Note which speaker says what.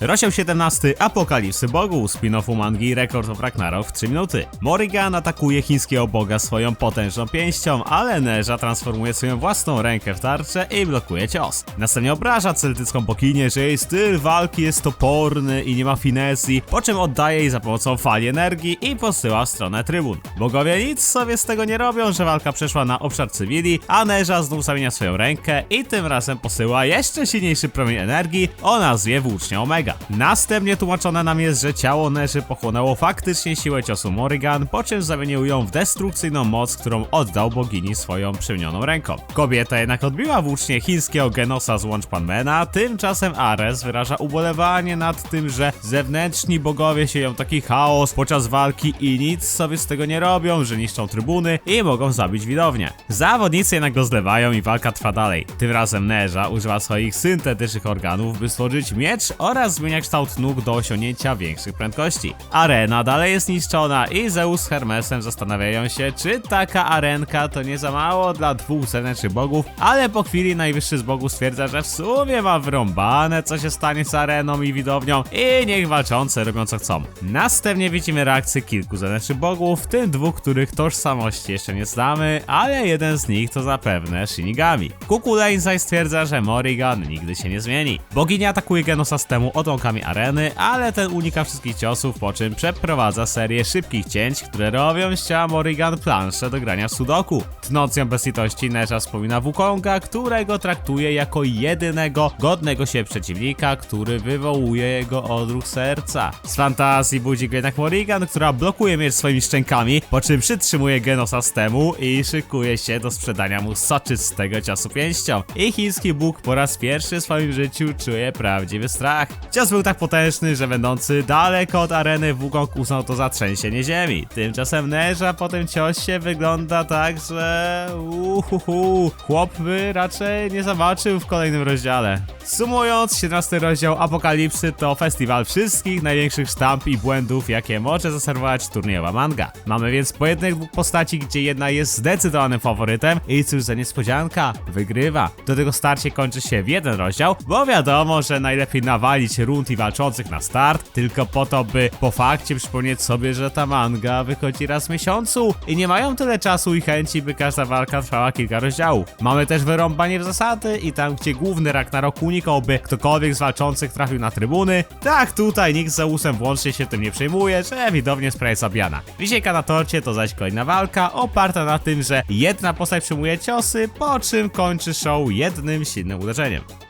Speaker 1: Rozdział 17 Apokalipsy Bogu, spin-offu mangi Record of Ragnarok w 3 minuty. Morrigan atakuje chińskiego boga swoją potężną pięścią, ale Neża transformuje swoją własną rękę w tarczę i blokuje cios. Następnie obraża celtycką boginię, że jej styl walki jest toporny i nie ma finezji, po czym oddaje jej za pomocą fali energii i posyła w stronę trybun. Bogowie nic sobie z tego nie robią, że walka przeszła na obszar cywili, a Neża znów zamienia swoją rękę i tym razem posyła jeszcze silniejszy promień energii o nazwie Włócznia Omega. Następnie tłumaczone nam jest, że ciało Neży pochłonęło faktycznie siłę ciosu Morrigan, po czym zamienił ją w destrukcyjną moc, którą oddał bogini swoją przymnioną ręką. Kobieta jednak odbiła włócznie chińskiego Genosa z Łączpanmana, tymczasem Ares wyraża ubolewanie nad tym, że zewnętrzni bogowie sieją taki chaos podczas walki i nic sobie z tego nie robią, że niszczą trybuny i mogą zabić widownię. Zawodnicy jednak go zlewają i walka trwa dalej. Tym razem Neża używa swoich syntetycznych organów, by stworzyć miecz oraz zmienia kształt nóg do osiągnięcia większych prędkości. Arena dalej jest niszczona i Zeus z Hermesem zastanawiają się, czy taka arenka to nie za mało dla dwóch zewnętrznych bogów, ale po chwili najwyższy z bogów stwierdza, że w sumie ma wyrąbane, co się stanie z areną i widownią i niech walczące robią co chcą. Następnie widzimy reakcję kilku zewnętrznych bogów, w tym dwóch, których tożsamości jeszcze nie znamy, ale jeden z nich to zapewne Shinigami. Kukulane zaś stwierdza, że Morrigan nigdy się nie zmieni. Boginia atakuje Genosa z odłamkami areny, ale ten unika wszystkich ciosów, po czym przeprowadza serię szybkich cięć, które robią z ciała Morrigan planszę do grania w sudoku. Tnąc ją bez litości, Neża wspomina Wukonga, którego traktuje jako jedynego godnego się przeciwnika, który wywołuje jego odruch serca. Z fantazji budzi go jednak Morrigan, która blokuje miecz swoimi szczękami, po czym przytrzymuje Genosa z temu i szykuje się do sprzedania mu soczystego ciosu pięścią. I chiński bóg po raz pierwszy w swoim życiu czuje prawdziwy strach. Cios był tak potężny, że będący daleko od areny Wukong uznał to za trzęsienie ziemi. Tymczasem Neża po tym ciosie wygląda tak, że uhuhu, chłop by raczej nie zobaczył w kolejnym rozdziale. Sumując, 17 rozdział Apokalipsy to festiwal wszystkich największych sztamp i błędów, jakie może zaserwować turniejowa manga. Mamy więc pojedynek dwóch postaci, gdzie jedna jest zdecydowanym faworytem i cóż za niespodzianka, wygrywa. Do tego starcie kończy się w jeden rozdział, bo wiadomo, że najlepiej nawalić rund i walczących na start, tylko po to, by po fakcie przypomnieć sobie, że ta manga wychodzi raz w miesiącu i nie mają tyle czasu i chęci, by każda walka trwała kilka rozdziałów. Mamy też wyrąbanie w zasady i tam, gdzie główny Ragnarok unikał, by ktokolwiek z walczących trafił na trybuny, tak tutaj nikt z Zeusem włącznie się tym nie przejmuje, że widownie sprawie zabijana. Wisienka na torcie to zaś kolejna walka, oparta na tym, że jedna postać przyjmuje ciosy, po czym kończy show jednym silnym uderzeniem.